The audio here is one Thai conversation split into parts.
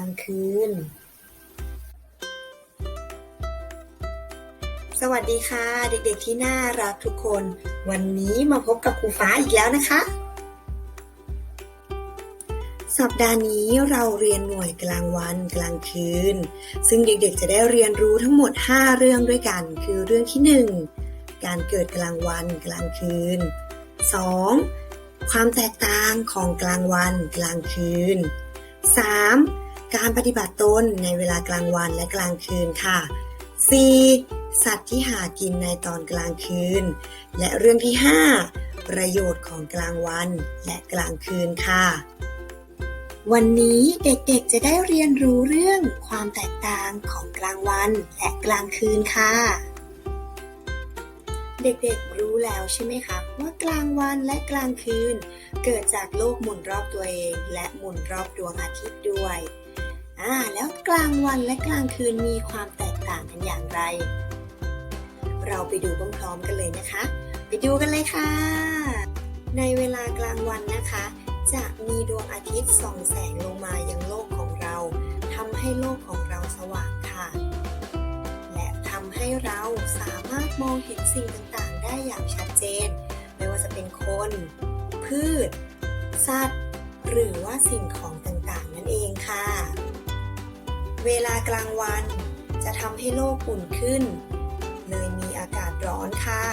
างคืน สวัสดีค่ะ เด็กๆที่น่ารักทุกคน วันนี้มาพบกับครูฟ้าอีกแล้วนะคะ สัปดาห์นี้เราเรียนหน่วยกลางวันกลางคืน ซึ่งเด็กๆจะได้เรียนรู้ทั้งหมด 5 เรื่องด้วยกัน คือเรื่องที่ 1 การเกิดกลางวันกลางคืน 2. ความแตกต่างของกลางวันกลางคืน 3. การปฏิบัติตนในเวลากลางวันและกลางคืนค่ะ 4. สัตว์ที่หากินในตอนกลางคืน และเรื่องที่ 5 ประโยชน์ของกลางวันและกลางคืนค่ะ วันนี้เด็กๆจะได้เรียนรู้เรื่องความแตกต่างของกลางวันและกลางคืนค่ะ เด็กๆรู้แล้วใช่ไหมคะ ว่ากลางวันและกลางคืน เกิดจากโลกหมุนรอบตัวเอง และหมุนรอบดวงอาทิตย์ด้วยอ่าแล้วกลางวันและกลางคืนมีความแตกต่างกันอย่างไร เราไปดูพร้อมๆกันเลยนะคะ ไปดูกันเลยค่ะ ในเวลากลางวันนะคะ จะมีดวงอาทิตย์ส่องแสงลงมายังโลกของเราทำให้โลกของเราสว่างค่ะ ให้เราสามารถมองเห็นสิ่งต่างๆ ได้อย่างชัดเจน ไม่ว่าจะเป็นคน พืช สัตว์ หรือว่าสิ่งของต่างๆ นั่นเองค่ะ เวลากลางวันจะทำให้โลกอุ่นขึ้น เลยมีอากาศร้อนค่ะ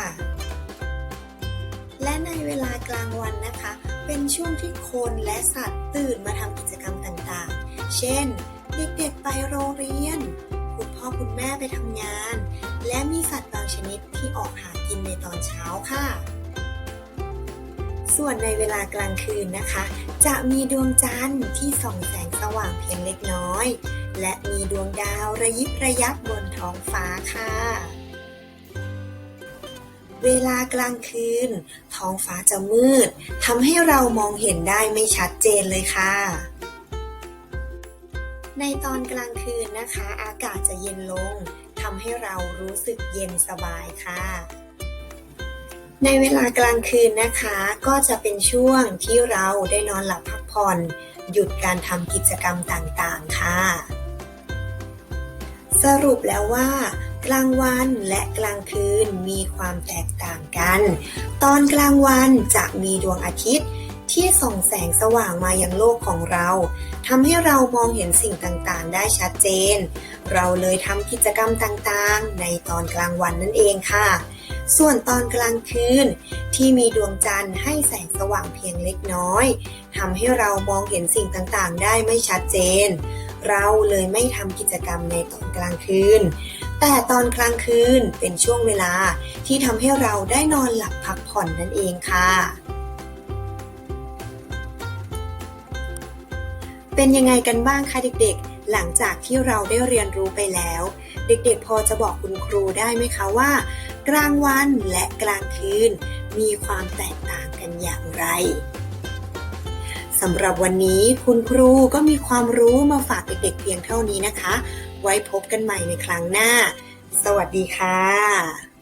และในเวลากลางวันนะคะ เป็นช่วงที่คนและสัตว์ตื่นมาทำกิจกรรมต่างๆ เช่น เด็กๆไปโรงเรียน คุณพ่อคุณแม่ไปทำงาน และมีสัตว์บางชนิดที่ออกหากินในตอนเช้าค่ะ ส่วนในเวลากลางคืนนะคะ จะมีดวงจันทร์ที่ส่องแสงสว่างเพียงเล็กน้อย และมีดวงดาวระยิบระยับบนท้องฟ้าค่ะเวลากลางคืน ท้องฟ้าจะมืดทำให้เรามองเห็นได้ไม่ชัดเจนเลยค่ะ ในตอนกลางคืนนะคะ อากาศจะเย็นลงทำให้เรารู้สึกเย็นสบายค่ะ ในเวลากลางคืนนะคะ ก็จะเป็นช่วงที่เราได้นอนหลับพักผ่อน หยุดการทำกิจกรรมต่างๆ ค่ะ สรุปแล้วว่ากลางวันและกลางคืนมีความแตกต่างกัน ตอนกลางวันจะมีดวงอาทิตย์ ที่ส่องแสงสว่างมายังโลกของเราทำให้เรามองเห็นสิ่งต่างๆ ได้ชัดเจน เราเลยทำกิจกรรมต่างๆ ในตอนกลางวันนั่นเองค่ะ ส่วนตอนกลางคืน ที่มีดวงจันทร์ให้แสงสว่างเพียงเล็กน้อยทำให้เรามองเห็นสิ่งต่างๆ ได้ไม่ชัดเจน เราเลยไม่ทำกิจกรรมในตอนกลางคืน แต่ตอนกลางคืนเป็นช่วงเวลาที่ทำให้เราได้นอนหลับพักผ่อนนั่นเองค่ะ เป็นยังไงกันบ้างคะเด็กๆ หลังจากที่เราได้เรียนรู้ไปแล้ว เด็กๆ พอจะบอกคุณครูได้ไหมคะว่า กลางวันและกลางคืน มีความแตกต่างกันอย่างไรสำหรับวันนี้คุณครูก็มีความรู้มาฝากเด็กๆเพียงเท่านี้นะคะ ไว้พบกันใหม่ในครั้งหน้า สวัสดีค่ะ